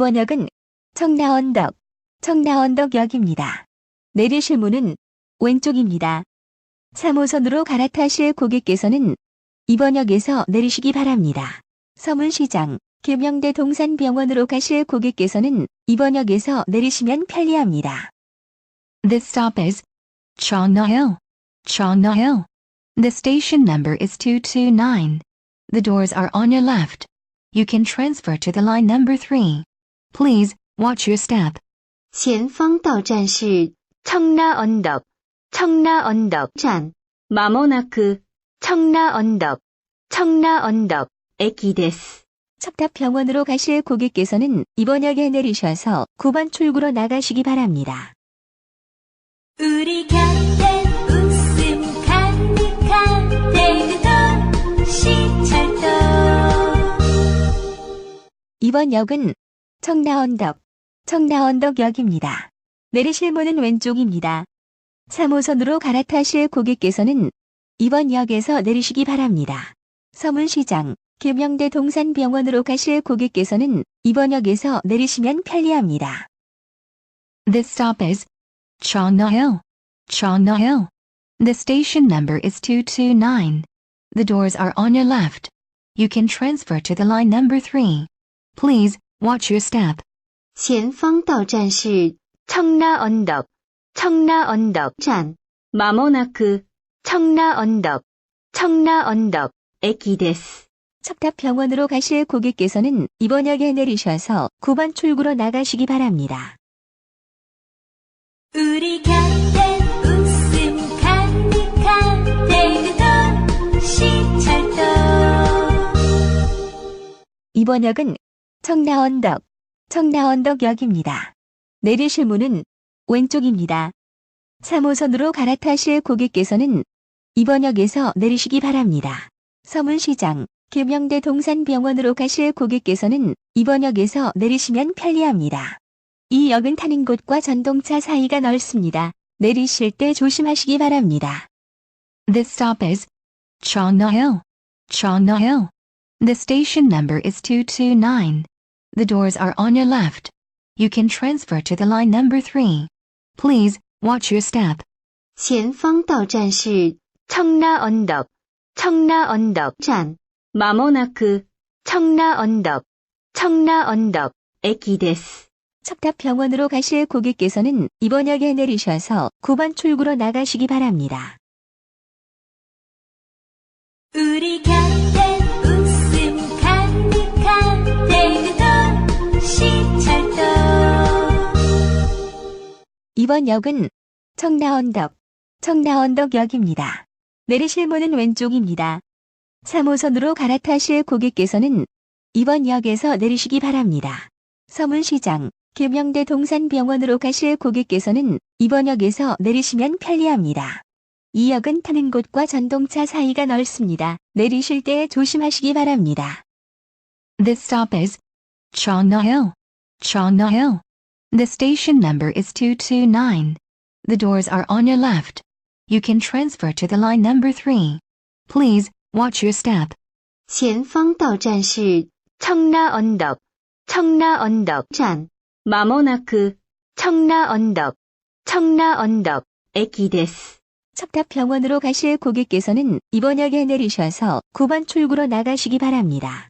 이번 역은 청라언덕, 청라언덕역입니다. 내리실 문은 왼쪽입니다. 3호선으로 갈아타실 고객께서는 이번 역에서 내리시기 바랍니다. 서문시장, 계명대 동산병원으로 가실 고객께서는 이번 역에서 내리시면 편리합니다. This stop is Chongna-hill. Chongna-hill. The station number is 229. The doors are on your left. You can transfer to the line number 3. Please watch your step. 前方到站是 청라언덕, 청라언덕站. まもなく 청라언덕, 청라언덕 駅です. 척탑병원으로 가실 고객께서는 이번 역에 내리셔서 9번 출구로 나가시기 바랍니다. 우리 곁에 웃음 가득한 대도 시찰도 이번 역은 청라언덕, 청라언덕역입니다. 내리실 문은 왼쪽입니다. 3호선으로 갈아타실 고객께서는 이번 역에서 내리시기 바랍니다. 서문시장, 계명대 동산병원으로 가실 고객께서는 이번 역에서 내리시면 편리합니다. This stop is Chongna-hill. Chongna-hill. The station number is 229. The doors are on your left. You can transfer to the line number 3. Please watch your step. 前方到站是 청라언덕, 청라언덕站. まもなく 청라언덕, 청라언덕 駅です. 척탑병원으로 가실 고객께서는 이번 역에 내리셔서 9번 출구로 나가시기 바랍니다. 우리 곁에 웃음 가득한 대도 시찰도 이번 역은 청라언덕, 청라언덕역입니다. 내리실 문은 왼쪽입니다. 3호선으로 갈아타실 고객께서는 이번 역에서 내리시기 바랍니다. 서문시장, 계명대 동산병원으로 가실 고객께서는 이번 역에서 내리시면 편리합니다. 이 역은 타는 곳과 전동차 사이가 넓습니다. 내리실 때 조심하시기 바랍니다. This stop is Chongna-hill. Chongna-hill. The station number is 229. The doors are on your left. You can transfer to the line number 3. Please watch your step. 前方到站是 청라언덕, 청라언덕站. まもなく 청라언덕, 청라언덕 駅です. 척탑병원으로 가실 고객께서는 이번 역에 내리셔서 9번 출구로 나가시기 바랍니다. 우리 곁에 이번 역은 청라언덕, 청라언덕역입니다. 내리실 문은 왼쪽입니다. 3호선으로 갈아타실 고객께서는 이번 역에서 내리시기 바랍니다. 서문시장, 계명대 동산병원으로 가실 고객께서는 이번 역에서 내리시면 편리합니다. 이 역은 타는 곳과 전동차 사이가 넓습니다. 내리실 때 조심하시기 바랍니다. This stop is Chongna-hill. Chongna-hill. The station number is 229. The doors are on your left. You can transfer to the line number 3. Please watch your step. 前方到站是 청라언덕, 청라언덕站. まもなく 청라언덕, 청라언덕 駅です. 척탑병원으로 가실 고객께서는 이번 역에 내리셔서 9번 출구로 나가시기 바랍니다.